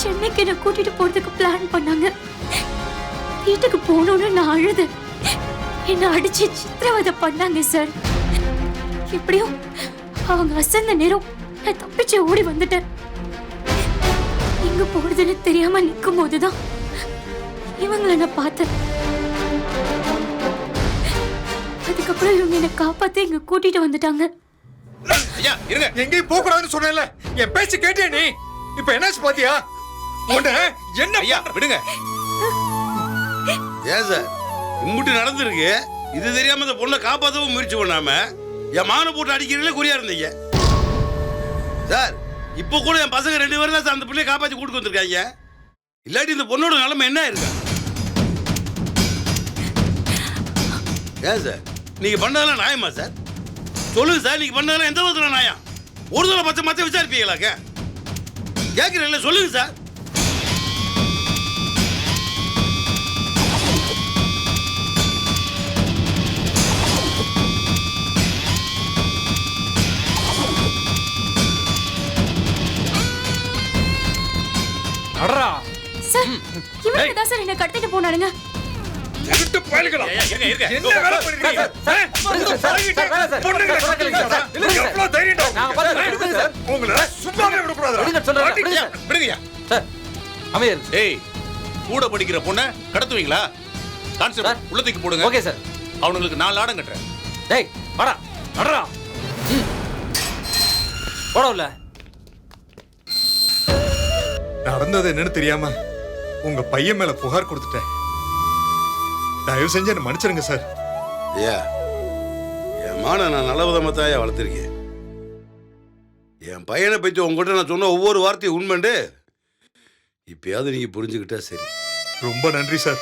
சென்னைக்கு என்ன கூட்டிட்டு போறதுக்கு பிளான் பண்ணாங்க. வீட்டுக்கு போகணும்னு நான் அழுது. என்ன அடிச்சு சித்திரவதை பண்ணாங்க சார் எப்படியும் அவங்க அசந்த நேரம் நான் தப்பிச்சு ஓடி வந்துட்டேன். எங்க போறதுன்னு தெரியாம நிற்கும் போதுதான் இவங்கள நான் பார்த்தேன். அதுக்கப்புறம் இவங்க என்னை காப்பாத்தி இங்க கூட்டிட்டு வந்துட்டாங்க. ஐயா இருங்க. எங்கேயும் போக கூடாதுன்னு சொன்னேன்ல. என் பேச்சு கேட்டியா நீ? இப்ப என்னாச்சு பாத்தியா? உன்னை என்ன ஐயா விடுங்க. ஏன் சார்? இம்புட்டு நடந்திருக்கு. இது தெரியாம இந்த பொண்ணை காப்பாற்றவும் முயற்சி பண்ணாம என் மானை போட்டு அடிக்கிறீங்களே குறியா இருந்தீங்க. சார் இப்போ கூட என் பசங்க ரெண்டு பேரும் தான் சார் அந்த பிள்ளைய காப்பாற்றி கூட்டு வந்திருக்காங்க. இல்லாட்டி இந்த பொண்ணோட நிலைமை என்ன இருக்கா ஏன் சார்? நீங்க பண்ணதெல்லாம் நியாயமா சார்? சொல்லுங்க சார் நீங்க பண்ணதெல்லாம் எந்த விதத்துல நியாயம்? ஒரு தடவை பச்சை மத்த விசாரிப்பீங்களாக்க? கேட்குறீங்களா சொல்லுங்க சார். சார் இவங்க தான் சார் என்ன கடத்திட்டு போனானுங்க. திருட்டு பயலுகளா. என்ன வேலை பண்றீங்க? எவ்வளவு? உங்களை சும்மாவே விடுங்கய்யா அமையர். ஏய் கூட படிக்கிற பொண்ணை கடத்துவீங்களா? சார். உள்ளத்துக்கு போடுங்க. Okay sir. அவனுங்களுக்கு நாலு ஆடம் கட்டுறேன். டேய் வாடா. அடரா. போட உள்ள. நடந்தது என்னன்னு தெரியாம உங்க பையன் மேல புகார் கொடுத்துட்டேன். தயவு செஞ்சு என்ன மன்னிச்சிருங்க சார். ஐயா என் மானை நான் நல்ல விதமாக தான் வளர்த்துருக்கேன். என் பையனை பற்றி உங்ககிட்ட நான் சொன்ன ஒவ்வொரு வார்த்தையும் உண்மைண்டு? இப்பயாவது நீங்கள் புரிஞ்சுக்கிட்டா சரி. ரொம்ப நன்றி சார்.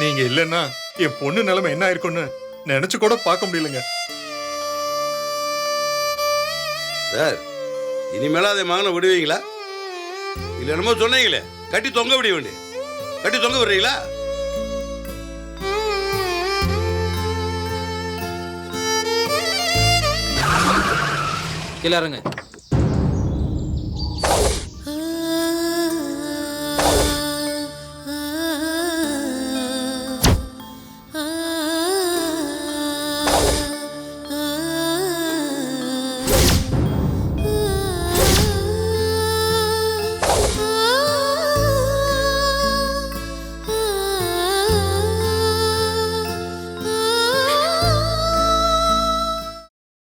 நீங்க இல்லைன்னா என் பொண்ணு நிலைமை என்ன இருக்கும்னு நினைச்சு கூட பார்க்க முடியலங்க. சார் இனிமேல அதை மகனை விடுவீங்களா? இல்லை என்னமோ சொன்னீங்களே. கட்டி தொங்க விட வேண்டிய கட்டி தொங்க விடுறீங்களா? கீழே